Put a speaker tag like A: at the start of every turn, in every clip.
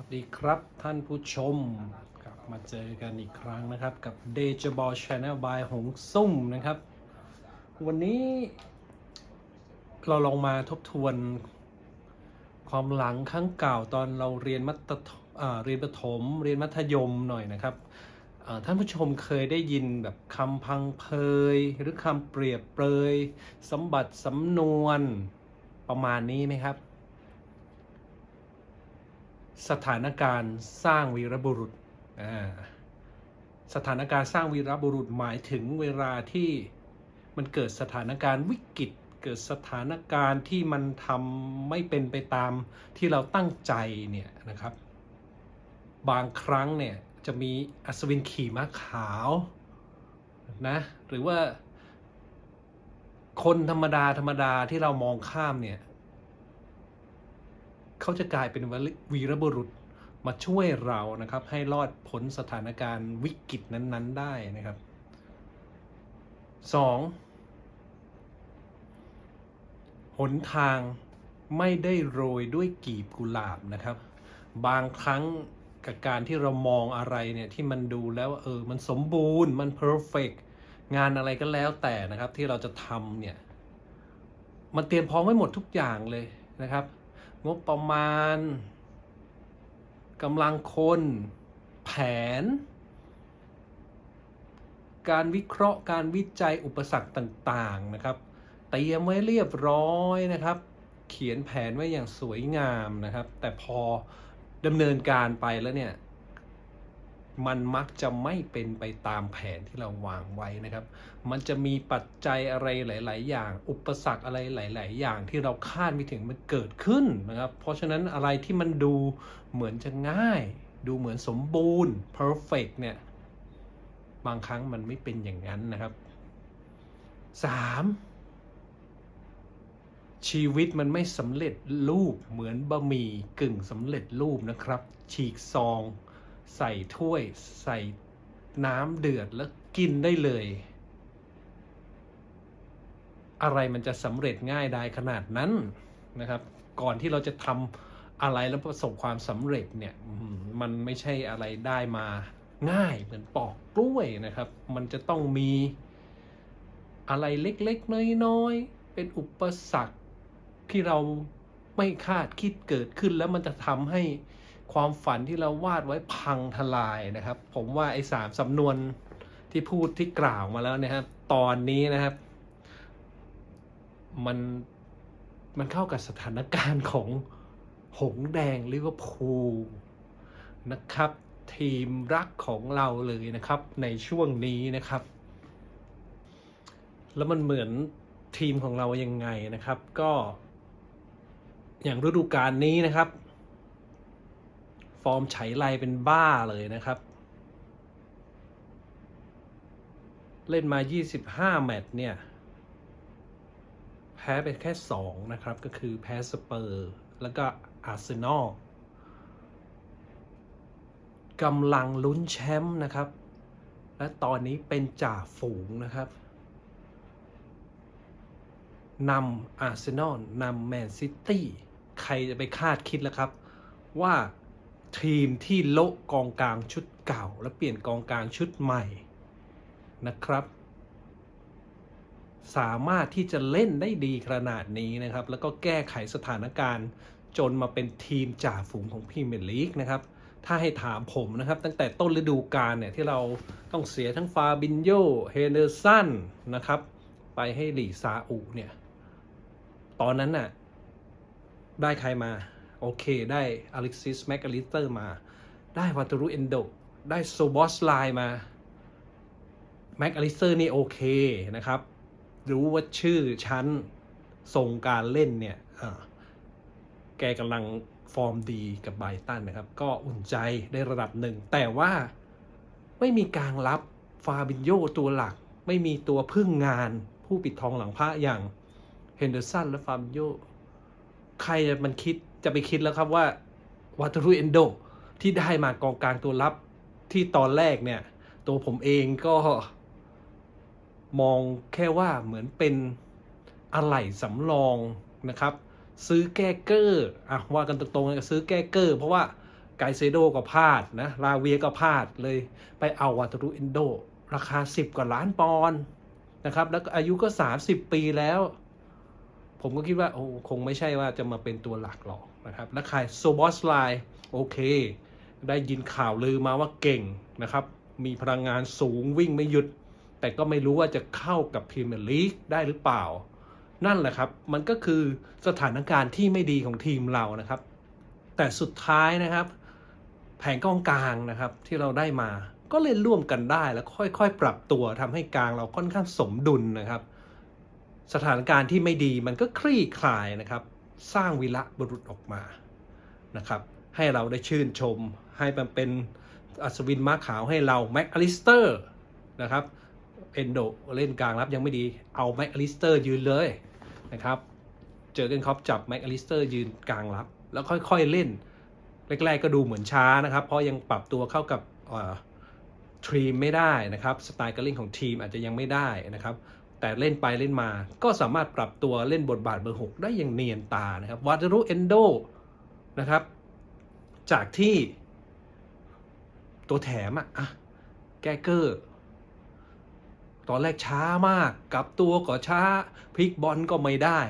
A: วัสดีครับท่านผู้ชมกลับมาเจอกันอีกครั้งนะครับ กับ d e j a b o Channel by หงซุ่มนะครับ วันนี้เราลองมาทบทวน ความหลังครั้งเก่าตอนเราเรียนมัธเรียนประถม เรียนมัธยมหน่อยนะครับ ท่านผู้ชมเคยได้ยินแบบคำพังเพย หรือคำเปรียบเปรยสมบัติสำนวนประมาณนี้ไหมครับ สถานการณ์สร้างวีรบุรุษ สถานการณ์สร้างวีรบุรุษหมายถึงเวลาที่มันเกิดสถานการณ์วิกฤต เกิดสถานการณ์ที่มันทำไม่เป็นไปตามที่เราตั้งใจเนี่ยนะครับ บางครั้งเนี่ยจะมีอัศวินขี่ม้าขาวนะหรือว่าคนธรรมดาธรรมดาที่เรามองข้ามเนี่ย เขาจะกลายเป็นวีรบุรุษมาช่วยเรานะครับ ให้รอดพ้นสถานการณ์วิกฤตนั้น ๆ ได้นะครับสองหนทางไม่ได้โรยด้วยกีบกุหลาบนะครับ บางครั้งกับการที่เรามองอะไรเนี่ยที่มันดูแล้วเออมันสมบูรณ์มันเพอร์เฟกงานอะไรก็แล้วแต่นะครับที่เราจะทำเนี่ย มันเตรียมพร้อมไว้หมดทุกอย่างเลยนะครับ งบประมาณกำลังคน แผน การวิเคราะห์การวิจัยอุปสรรคต่างๆนะครับเตรียมไว้เรียบร้อยนะครับ เขียนแผนไว้อย่างสวยงามนะครับ แต่พอดำเนินการไปแล้วเนี่ย มันมักจะไม่เป็นไปตามแผนที่เราวางไว้นะครับ มันจะมีปัจจัยอะไรหลาย ๆ อย่าง อุปสรรคอะไรหลาย ๆ อย่างที่เราคาดไม่ถึงมันเกิดขึ้นนะครับ เพราะฉะนั้นอะไรที่มันดูเหมือนจะง่าย ดูเหมือนสมบูรณ์ perfect เนี่ย บางครั้งมันไม่เป็นอย่างนั้นนะครับสามชีวิตมันไม่สำเร็จรูปเหมือนบะหมี่กึ่งสำเร็จรูปนะครับ ฉีกซอง ใส่ถ้วยใส่น้ำเดือดแล้วกินได้เลย อะไรมันจะสำเร็จง่ายได้ขนาดนั้นนะครับ ก่อนที่เราจะทำอะไรแล้วประสบความสำเร็จเนี่ยมมันไม่ใช่อะไรได้มาง่ายเหมือนปอกกล้วยนะครับ มันจะต้องมีอะไรเล็กๆ น้อยๆ เป็นอุปสรรคที่เราไม่คาดคิดเกิดขึ้นแล้วมันจะทำให้ ความฝันที่เราวาดไว้พังทลายนะครับ ผมว่าไอ้สามสำนวนที่พูดที่กล่าวมาแล้วนะครับ ตอนนี้นะครับ มันมันเข้ากับสถานการณ์ของหงแดงลิเวอร์พูลนะครับ ทีมรักของเราเลยนะครับ ในช่วงนี้นะครับ แล้วมันเหมือนทีมของเรายังไงนะครับ ก็อย่างฤดูกาลนี้นะครับ ฟอร์มไฉไลเป็นบ้าเลยนะครับ เล่นมา 25 แมตช์เนี่ย แพ้ไปแค่ 2 นะครับ ก็คือแพ้สเปอร์ แล้วก็อาร์เซนอลกำลังลุ้นแชมป์นะครับ และตอนนี้เป็นจ่าฝูงนะครับนำอาร์เซนอลนำแมนซิตี้ ใครจะไปคาดคิดแล้วครับ ว่า ทีมที่โละกองกลางชุดเก่า และเปลี่ยนกองกลางชุดใหม่นะครับ สามารถที่จะเล่นได้ดีขนาดนี้นะครับ แล้วก็แก้ไขสถานการณ์จนมาเป็นทีมจ่าฝูงของพรีเมียร์ลีกนะครับ ถ้าให้ถามผมนะครับ ตั้งแต่ต้นฤดูกาลเนี่ย ที่เราต้องเสียทั้งฟาบินโยเฮเดอร์สันนะครับ ไปให้หลีซาอุเนี่ย ตอนนั้นน่ะ ได้ใครมา อเค ได้อเล็กซิสแมกอลิสเตอร์มา ได้วัตรุเอนโด ได้โซบอสไลน์มาแมกอลิสเตอร์นี่โอเคนะครับ รู้ว่าชื่อชั้นทรงการเล่นเนี่ยแกกำลังฟอร์มดีกับไบตันนะครับ ก็อุ่นใจได้ระดับหนึ่ง แต่ว่าไม่มีการรับฟาบินโยตัวหลัก ไม่มีตัวพึ่งงานผู้ปิดทองหลังพระอย่างเฮนเดอร์สันและฟาบินโยใครจะมันคิด จะไปคิดแล้วครับว่าวัตรุเอนโดที่ได้มากองกลางตัวรับที่ตอนแรกเนี่ย ตัวผมเองก็มองแค่ว่าเหมือนเป็นอะไหล่สำรองนะครับ ซื้อแก้เกอร์อะว่ากันตรงๆก็ซื้อแก้เกอร์ เพราะว่าไกเซโดก็พลาดนะลาเวียก็พลาดเลยไปเอาวาตารุเอนโดราคา 10 กว่าล้านปอนด์นะครับ แล้วก็อายุก็ 30 ปีแล้ว ผมก็คิดว่าโอ้คงไม่ใช่ว่าจะมาเป็นตัวหลักหรอก นะครับแล้วใครโซบอสไลน์โอเค ได้ยินข่าวลือมาว่าเก่งนะครับ มีพลังงานสูงวิ่งไม่หยุด แต่ก็ไม่รู้ว่าจะเข้ากับพรีเมียร์ลีกได้หรือเปล่า นั่นแหละครับ มันก็คือสถานการณ์ที่ไม่ดีของทีมเรานะครับ แต่สุดท้ายนะครับ แผงกองกลางนะครับที่เราได้มาก็เล่นร่วมกันได้แล้วค่อยๆ ปรับตัวทำให้กลางเราค่อนข้างสมดุลนะครับ สถานการณ์ที่ไม่ดีมันก็คลี่คลายนะครับ สร้างวีระบุรุษออกมานะครับ ให้เราได้ชื่นชม ให้มันเป็นอัศวินม้าขาวให้เราแม็กอลิสเตอร์นะครับเอนโดเล่นกลางรับยังไม่ดีเอาแม็กอลิสเตอร์ยืนเลยนะครับเจอกันครอปจับแม็กอลิสเตอร์ยืนกลางรับ แล้วค่อยๆเล่น แรกๆก็ดูเหมือนช้านะครับ เพราะยังปรับตัวเข้ากับทีมไม่ได้นะครับสไตล์การเล่นของทีมอาจจะยังไม่ได้นะครับ แต่เล่นไปเล่นมา ก็สามารถปรับตัวเล่นบทบาทเบอร์ 6 ได้อย่างเนียนตานะครับวาตารุเอนโดนะครับ จากที่ตัวแถมอะอะแกเกอร์ ตอนแรกช้ามากกลับตัวก็ช้าพลิกบอลก็ไม่ได้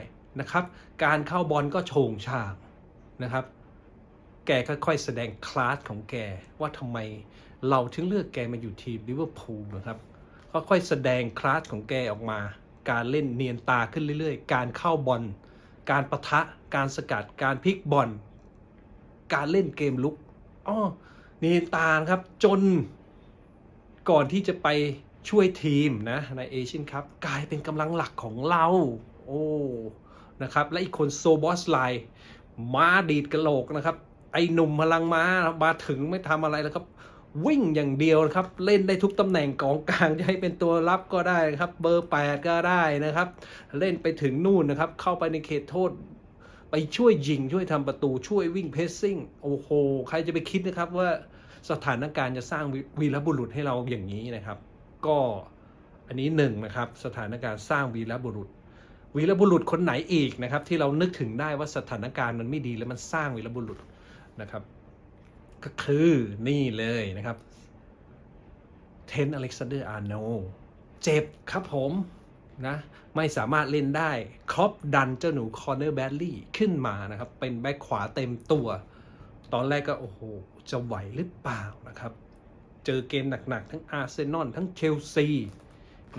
A: นะครับ การเข้าบอลก็โฉงฉางนะครับ แกค่อยๆแสดงคลาสของแกว่าทำไมเราถึงเลือกแกมาอยู่ทีมลิเวอร์พูลนะครับ ค่อยแสดงคลาสของแกออกมา การเล่นเนียนตาขึ้นเรื่อยๆ การเข้าบอล การประทะ การสกัด การพลิกบอล การเล่นเกมลุกอ้อเนียนตาครับจนก่อนที่จะไปช่วยทีมนะในเอเชียนคัพกลายเป็นกำลังหลักของเรา โอ้นะครับและอีกคนโซบอสไลมาดีดกระโหลกนะครับ ไอหนุ่มพลังม้ามาถึงไม่ทำอะไรแล้วครับ วิ่งอย่างเดียวนะครับ เล่นได้ทุกตำแหน่งกองกลางจะให้เป็นตัวรับก็ได้ครับ เบอร์ 8 ก็ได้นะครับ เล่นไปถึงนู่นนะครับ เข้าไปในเขตโทษ ไปช่วยยิงช่วยทำประตูช่วยวิ่งเพสซิ่งโอ้โห ใครจะไปคิดนะครับว่าสถานการณ์จะสร้างวีรบุรุษให้เราอย่างนี้นะครับ ก็อันนี้หนึ่งนะครับสถานการณ์สร้างวีรบุรุษ วีรบุรุษคนไหนอีกนะครับ ที่เรานึกถึงได้ว่าสถานการณ์มันไม่ดีแล้วมันสร้างวีรบุรุษนะครับ ก็คือนี่เลยนะครับเทนอเล็กซานเดอร์อาร์โนเจ็บครับผมนะไม่สามารถเล่นได้ครอปดันเจ้าหนูคอร์เนอร์แบดลี่ขึ้นมานะครับ เป็นแบ็คขวาเต็มตัว ตอนแรกก็โอ้โห จะไหวหรือเปล่านะครับ เจอเกมหนักๆ ทั้งอาร์เซนอลทั้งเชลซี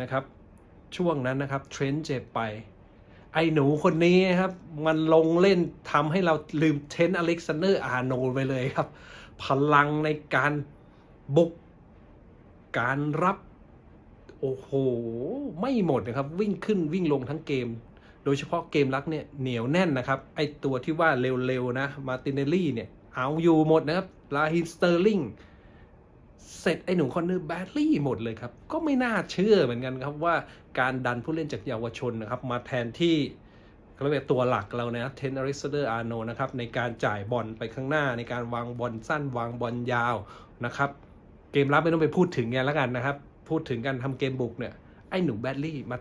A: นะครับ ช่วงนั้นนะครับ เทรนด์เจ็บไป ไอ้หนูคนนี้ครับ มันลงเล่นทำให้เราลืมเทนอเล็กซานเดอร์อาร์โนไปเลยครับ พลังในการบุก การรับ โอ้โห ไม่หมดนะครับ วิ่งขึ้นวิ่งลงทั้งเกม โดยเฉพาะเกมรักเนี่ยเหนียวแน่นนะครับ ไอตัวที่ว่าเร็วๆนะ มาตินเนลลี่เนี่ย เอาอยู่หมดนะครับ ลาฮิสเตอร์ลิงเสร็จไอ้หนูคอนเนอร์แบดลี่หมดเลยครับ ก็ไม่น่าเชื่อเหมือนกันครับว่าการดันผู้เล่นจากเยาวชนนะครับ มาแทนที่ เขาเรียกตัวหลักเรานะเทนอริสเดอร์อาร์โนนะครับในการจ่ายบอลไปข้างหน้า ในการวางบอลสั้นวางบอลยาวนะครับเกมรับไม่ต้องไปพูดถึงไงแล้วกันนะครับ พูดถึงการทำเกมบุกเนี่ยไอ้หนูแบดลี่มา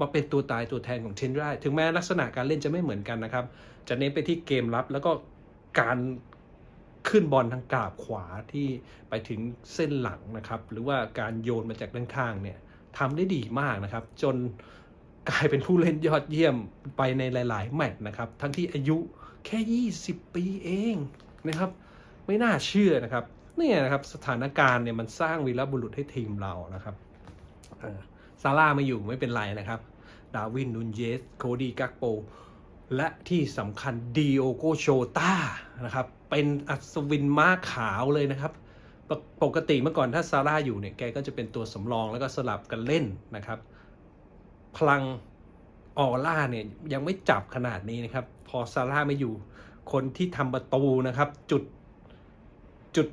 A: มาเป็นตัวตายตัวแทนของเทนได้ถึงแม้ลักษณะการเล่นจะไม่เหมือนกันนะครับ จะเน้นไปที่เกมรับแล้วก็การขึ้นบอลทางกราบขวาที่ไปถึงเส้นหลังนะครับ หรือว่าการโยนมาจากด้านข้างเนี่ยทำได้ดีมากนะครับ จน กลายเป็นผู้เล่นยอดเยี่ยมไปในหลาย ๆ แมตช์นะครับ ทั้งที่อายุแค่ 20 ปีเองนะครับ ไม่น่าเชื่อนะครับเนี่ยนะครับสถานการณ์เนี่ยมันสร้างวีรบุรุษให้ทีมเรานะครับซาร่าไม่อยู่ไม่เป็นไรนะครับ ดาวินนูนเยส โคดีกักโป และที่สำคัญดิโอโกโชตานะครับ เป็นอัศวินม้าขาวเลยนะครับปกปกติเมื่อก่อนถ้าซาร่าอยู่เนี่ยแกก็จะเป็นตัวสำรองแล้วก็สลับกันเล่นนะครับ พลังออร่าเนี่ยยังไม่จับขนาดนี้นะครับ พอซาร่าไม่อยู่คนที่ทำประตูนะครับ จุดจุด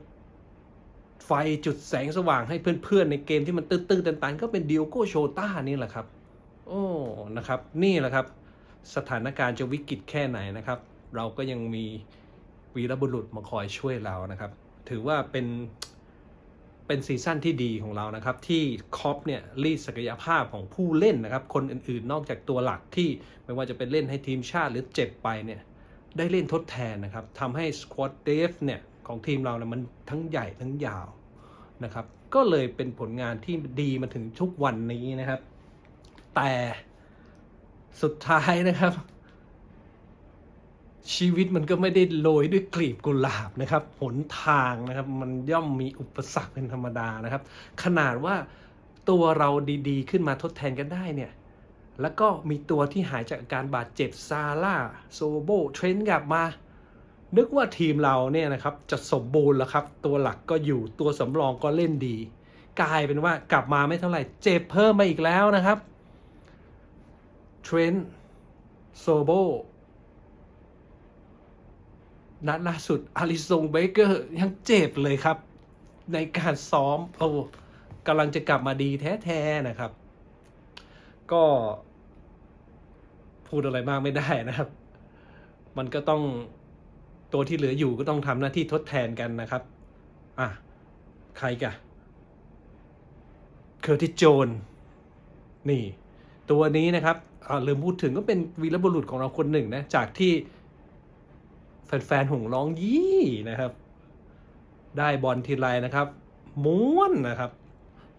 A: ไฟจุดแสงสว่างให้เพื่อนๆ ในเกมที่มันตื้นๆตันๆ ก็เป็นดิโอโกโชต้านี่แหละครับ โอ้นะครับ นี่แหละครับ สถานการณ์จะวิกฤตแค่ไหนนะครับ เราก็ยังมีวีรบุรุษมาคอยช่วยเรานะครับ ถือว่าเป็น เป็นซีซั่นที่ดีของเรานะครับ ที่คอปเนี่ยรีดศักยภาพของผู้เล่นนะครับ คนอื่นๆ นอกจากตัวหลักที่ไม่ว่าจะเป็นเล่นให้ทีมชาติหรือเจ็บไปเนี่ยได้เล่นทดแทนนะครับทำให้สควอตเดฟเนี่ยของทีมเรานะมันทั้งใหญ่ทั้งยาวนะครับ ก็เลยเป็นผลงานที่ดีมาถึงทุกวันนี้นะครับ แต่สุดท้ายนะครับ ชีวิตมันก็ไม่ได้โรยด้วยกลีบกุหลาบนะครับหนทางนะครับ มันย่อมมีอุปสรรคเป็นธรรมดานะครับ ขนาดว่าตัวเราดีๆ ขึ้นมาทดแทนกันได้เนี่ย แล้วก็มีตัวที่หายจากอาการบาดเจ็บซาร่าโซโบเทรนกลับมา นึกว่าทีมเราเนี่ยนะครับจะสมบูรณ์แล้วครับ ตัวหลักก็อยู่ตัวสำรองก็เล่นดี กลายเป็นว่ากลับมาไม่เท่าไหร่เจ็บเพิ่มมาอีกแล้วนะครับเทรนโซโบ นัดล่าสุดอาริซงเบเกอร์ยังเจ็บเลยครับ ในการซ้อมโอ้กำลังจะกลับมาดีแท้ๆนะครับ ก็พูดอะไรมากไม่ได้นะครับ มันก็ต้องตัวที่เหลืออยู่ก็ต้องทำหน้าที่ทดแทนกันนะครับ อะ ใครกะเคอร์ติโจน นี่ ตัวนี้นะครับอ่าลืมพูดถึงก็เป็นวีรบุรุษของเราคนหนึ่งนะ จากที่ แฟนๆหงร้องยี่นะครับ ได้บอลทีไรนะครับ ม้วนนะครับ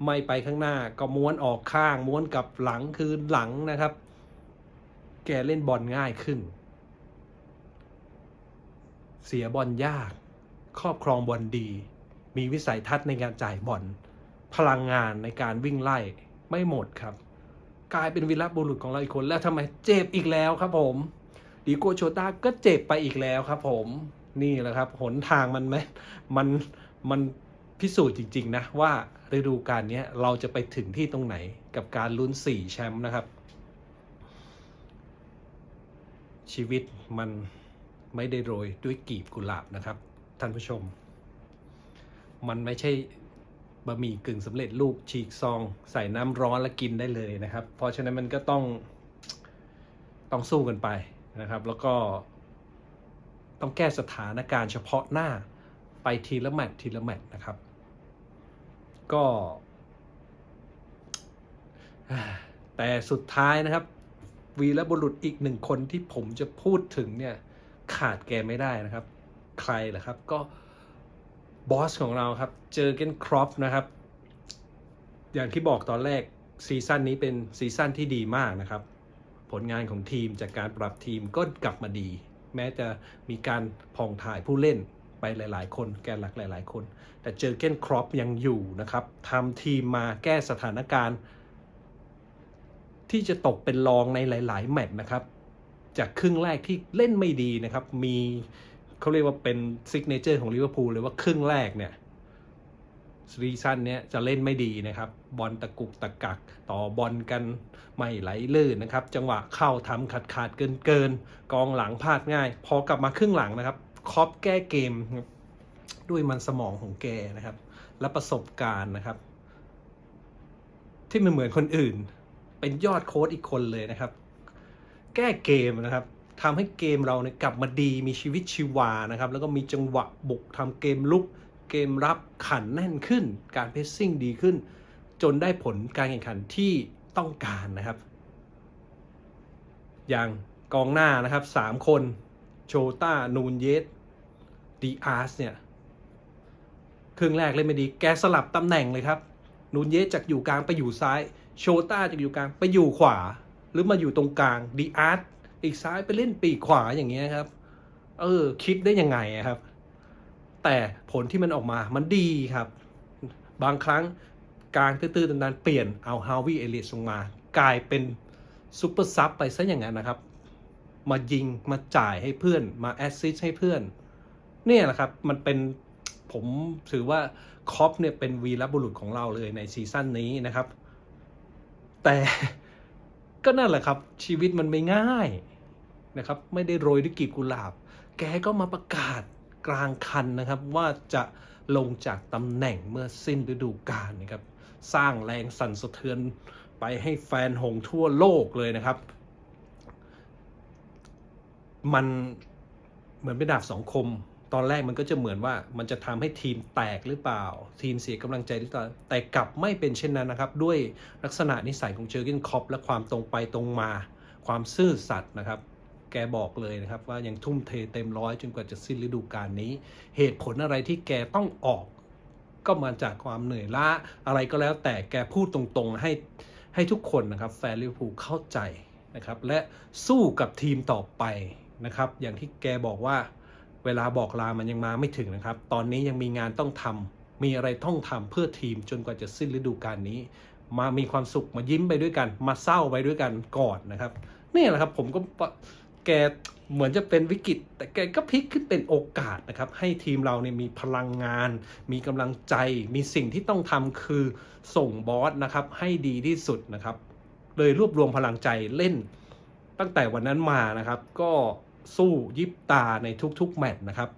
A: ไม่ไปข้างหน้าก็ม้วนออกข้าง ม้วนกลับหลังคืนหลังนะครับ แกเล่นบอลง่ายขึ้น เสียบอลยาก ครอบครองบอลดี มีวิสัยทัศน์ในการจ่ายบอลพลังงานในการวิ่งไล่ไม่หมดครับ กลายเป็นวีรบุรุษของเราอีกคนแล้วทำไมเจ็บอีกแล้วครับผม ดีโกโชต้าก็เจ็บไปอีกแล้วครับผมนี่แหละครับ หนทางมันไหมมันมันพิสูจน์จริง ๆ นะ ว่าฤดูกาลนี้เราจะไปถึงที่ตรงไหนกับการลุ้นสี่แชมป์นะครับ ชีวิตมันไม่ได้โรยด้วยกีบกุหลาบนะครับ ท่านผู้ชม มันไม่ใช่บะหมี่กึ่งสำเร็จรูปฉีกซอง ใส่น้ำร้อนแล้วกินได้เลยนะครับ เพราะฉะนั้นมันก็ต้องต้องสู้กันไป นะครับ แล้วก็ต้องแก้สถานการณ์เฉพาะหน้าไปทีละแมตช์ทีละแมตช์นะครับ ก็แต่สุดท้ายนะครับ วีรบุรุษอีกหนึ่งคนที่ผมจะพูดถึงเนี่ยขาดแกไม่ได้นะครับ ใครล่ะครับก็บอสของเราครับเจอเกนครอปนะครับ อย่างที่บอกตอนแรกซีซั่นนี้เป็นซีซั่นที่ดีมากนะครับ ผลงานของทีมจากการปรับทีมก็กลับมาดี แม้จะมีการผ่องถ่ายผู้เล่นไปหลาย ๆ คนแกนหลักหลาย ๆ คน แต่เจอเกนครอปยังอยู่นะครับทำทีมมาแก้สถานการณ์ ที่จะตกเป็นรองในหลาย ๆ แมตช์นะครับ จากครึ่งแรกที่เล่นไม่ดีนะครับ มีเขาเรียกว่าเป็นซิกเนเจอร์ของลิเวอร์พูลเลยว่าครึ่งแรกเนี่ย ซีซั่นเนี้ยจะเล่นไม่ดีนะครับ บอลตะกุกตะกัก ต่อบอลกันไม่ไหลลื่นนะครับ จังหวะเข้าทำขาดขาดเกินเกินกองหลังพลาดง่าย พอกลับมาครึ่งหลังนะครับคอปแก้เกม ด้วยมันสมองของแกนะครับ และประสบการณ์นะครับ ที่มันเหมือนคนอื่น เป็นยอดโค้ดอีกคนเลยนะครับ แก้เกมนะครับทำให้เกมเราเนี่ยกลับมาดีมีชีวิตชีวานะครับ แล้วก็มีจังหวะบุกทำเกมลุก เกมรับขันแน่นขึ้น การเพสซิ่งดีขึ้น จนได้ผลการแข่งขันที่ต้องการนะครับ อย่างกองหน้านะครับสามคนโชต้า นูนเยสดีอาร์สเนี่ย ครึ่งแรกเล่นไม่ดี แกสลับตำแหน่งเลยครับ นูนเยสจากอยู่กลางไปอยู่ซ้าย โชต้าจากอยู่กลางไปอยู่ขวา หรือมาอยู่ตรงกลางดีอาร์สอีกซ้ายไปเล่นปีกขวาอย่างเงี้ยครับ เออ คิดได้ยังไงครับ แต่ผลที่มันออกมามันดีครับ บางครั้งกางตื้อๆตันๆเปลี่ยนเอาฮาวิเอลียสลงมา กลายเป็นซูเปอร์ซับไปซะอย่างนั้นนะครับ มายิงมาจ่ายให้เพื่อนมาแอสซิสต์ให้เพื่อน เนี่ยแหละครับ มันเป็นผมถือว่าคอปเนี่ยเป็นวีรบุรุษของเราเลยในซีซั่นนี้นะครับ แต่ก็นั่นแหละครับ ชีวิตมันไม่ง่ายนะครับ ไม่ได้โรยด้วยกีบกุหลาบ แกก็มาประกาศ กลางคันนะครับ ว่าจะลงจากตำแหน่งเมื่อสิ้นฤดูกาลนะครับ สร้างแรงสั่นสะเทือนไปให้แฟนหงทั่วโลกเลยนะครับ มันเหมือนเป็นดาบสองคม ตอนแรกมันก็จะเหมือนว่ามันจะทำให้ทีมแตกหรือเปล่า ทีมเสียกำลังใจหรือเปล่าแต่กลับไม่เป็นเช่นนั้นนะครับ ด้วยลักษณะนิสัยของเจอร์เกนคอปและความตรงไปตรงมา ความซื่อสัตย์นะครับ แกบอกเลยนะครับ ว่ายังทุ่มเทเต็มร้อยจนกว่าจะสิ้นฤดูกาลนี้ เหตุผลอะไรที่แกต้องออก ก็มาจากความเหนื่อยล้าอะไรก็แล้วแต่แกพูดตรงๆให้ให้ทุกคนนะครับแฟนลิเวอร์พูลเข้าใจนะครับและสู้กับทีมต่อไปนะครับ อย่างที่แกบอกว่าเวลาบอกลามันยังมาไม่ถึงนะครับ ตอนนี้ยังมีงานต้องทำมีอะไรต้องทำเพื่อทีมจนกว่าจะสิ้นฤดูกาลนี้ มามีความสุขมายิ้มไปด้วยกัน มาเศร้าไปด้วยกันก่อนนะครับ นี่แหละครับผมก็ แกเหมือนจะเป็นวิกฤต แต่แกก็พลิกขึ้นเป็นโอกาสนะครับ ให้ทีมเราเนี่ยมีพลังงาน มีกำลังใจ มีสิ่งที่ต้องทำคือส่งบอสนะครับ ให้ดีที่สุดนะครับ เลยรวบรวมพลังใจเล่น ตั้งแต่วันนั้นมานะครับ ก็สู้ยิบตาในทุกๆ แมตช์นะครับ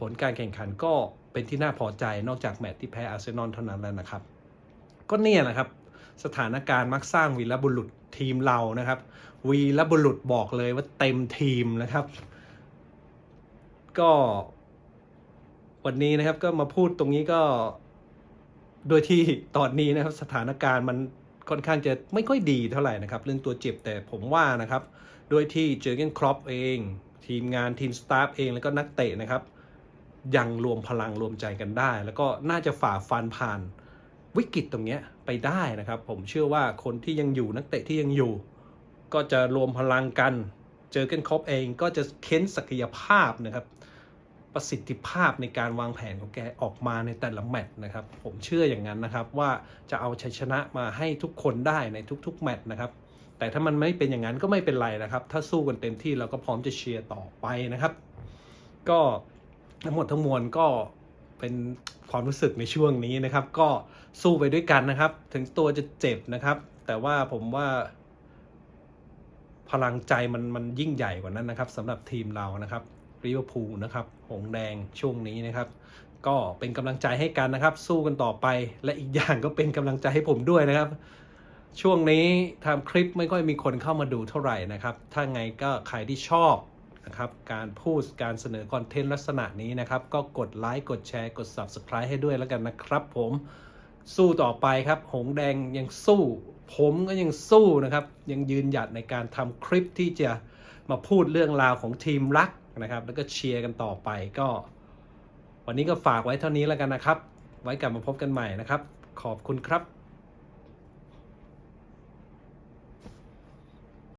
A: ผลการแข่งขันก็เป็นที่น่าพอใจนอกจากแมตช์ที่แพ้อาร์เซนอลเท่านั้นแล้วนะครับ ก็เนี่ยแหละครับ สถานการณ์มักสร้างวีรบุรุษทีมเรานะครับ วีรบุรุษบอกเลยว่าเต็มทีมนะครับ ก็วันนี้นะครับก็มาพูดตรงนี้ก็โดยที่ตอนนี้นะครับสถานการณ์มันค่อนข้างจะไม่ค่อยดีเท่าไหร่นะครับ เรื่องตัวเจ็บแต่ผมว่านะครับโดยที่เจอเกนครอปเอง ทีมงานทีมสตาฟเองแล้วก็นักเตะนะครับ ยังรวมพลังรวมใจกันได้ แล้วก็น่าจะฝ่าฟันผ่านวิกฤตตรงนี้ไปได้นะครับ ผมเชื่อว่าคนที่ยังอยู่นักเตะที่ยังอยู่ ก็จะรวมพลังกัน เจอเกนครอปเองก็จะเค้นศักยภาพนะครับ ประสิทธิภาพในการวางแผนของแกออกมาในแต่ละแมตช์นะครับ ผมเชื่ออย่างนั้นนะครับว่าจะเอาชัยชนะมาให้ทุกคนได้ในทุกๆแมตช์นะครับ แต่ถ้ามันไม่เป็นอย่างนั้นก็ไม่เป็นไรนะครับ ถ้าสู้กันเต็มที่เราก็พร้อมจะเชียร์ต่อไปนะครับ ก็ทั้งหมดทั้งมวลก็เป็นความรู้สึกในช่วงนี้นะครับ ก็สู้ไปด้วยกันนะครับ ถึงตัวจะเจ็บนะครับ แต่ว่าผมว่า พลังใจมันมันยิ่งใหญ่กว่านั้นนะครับสำหรับทีมเรานะครับริเวอร์พูลนะครับ หงแดงช่วงนี้นะครับ ก็เป็นกำลังใจให้กันนะครับ สู้กันต่อไป และอีกอย่างก็เป็นกำลังใจให้ผมด้วยนะครับ ช่วงนี้ทำคลิปไม่ค่อยมีคนเข้ามาดูเท่าไหร่นะครับ ถ้าไงก็ใครที่ชอบนะครับ การพูดการเสนอคอนเทนต์ลักษณะนี้นะครับ ก็กดไลค์กดแชร์กด Subscribe ให้ด้วยแล้วกันนะครับ ผมสู้ต่อไปครับ หงแดงยังสู้ ผมก็ยังสู้นะครับ ยังยืนหยัดในการทำคลิปที่จะมาพูดเรื่องราวของทีมรักนะครับ แล้วก็เชียร์กันต่อไปก็ วันนี้ก็ฝากไว้เท่านี้แล้วกันนะครับ ไว้กลับมาพบกันใหม่นะครับ ขอบคุณครับ